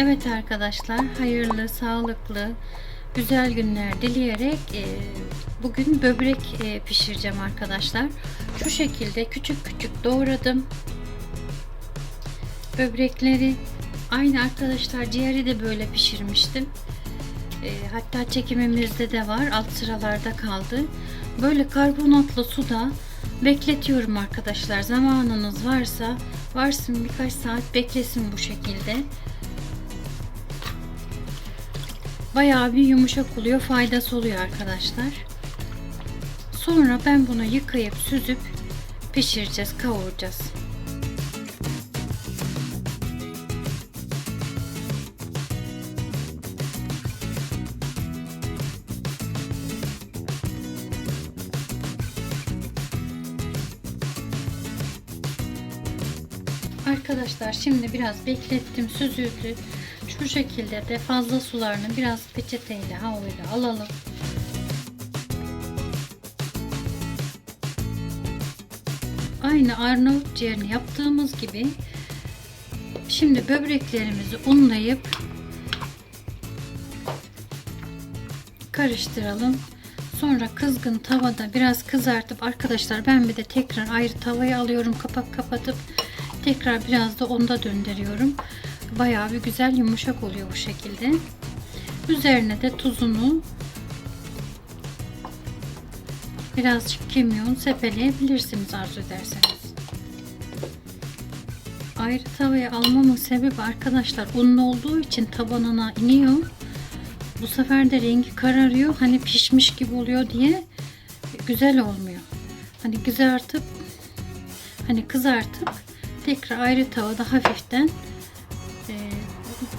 Evet arkadaşlar, hayırlı, sağlıklı, güzel günler dileyerek e, bugün böbrek e, pişireceğim arkadaşlar. Şu şekilde küçük küçük doğradım. Böbrekleri aynı arkadaşlar ciğeri de böyle pişirmiştim. E, hatta çekimimizde de var. Alt sıralarda kaldı. Böyle karbonatlı suda bekletiyorum arkadaşlar. Zamanınız varsa varsın birkaç saat beklesin bu şekilde. Bayağı bir yumuşak oluyor. Faydası oluyor arkadaşlar. Sonra ben bunu yıkayıp süzüp pişireceğiz, kavuracağız. Arkadaşlar şimdi biraz beklettim süzüldü. Şu şekilde de fazla sularını biraz peçeteyle havluyla alalım. Aynı Arnavut ciğerini yaptığımız gibi şimdi böbreklerimizi unlayıp karıştıralım. Sonra kızgın tavada biraz kızartıp arkadaşlar ben bir de tekrar ayrı tavayı alıyorum kapak kapatıp tekrar biraz da onda döndürüyorum. Bayağı bir güzel yumuşak oluyor bu şekilde. Üzerine de tuzunu birazcık kimyon sepeleyebilirsiniz arzu ederseniz. Ayrı tavaya almamın sebebi arkadaşlar unlu olduğu için tabanına iniyor. Bu sefer de rengi kararıyor. Hani pişmiş gibi oluyor diye güzel olmuyor. Hani kızartıp hani kızartıp tekrar ayrı tavada hafiften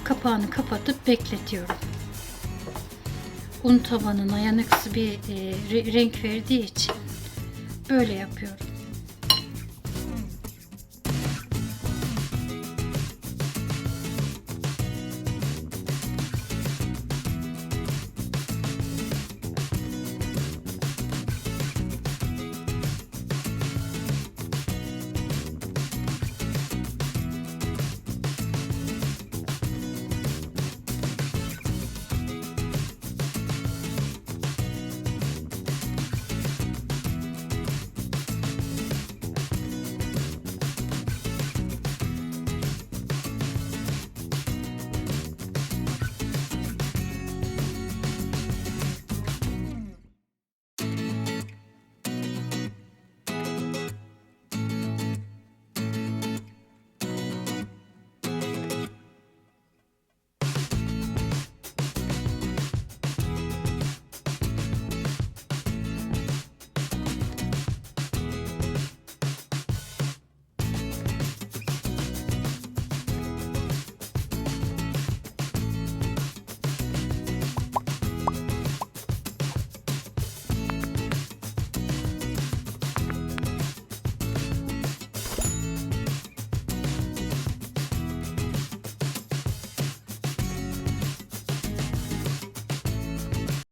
kapağını kapatıp bekletiyorum. Un tabanına yanıksı bir e, re- renk verdiği için böyle yapıyorum.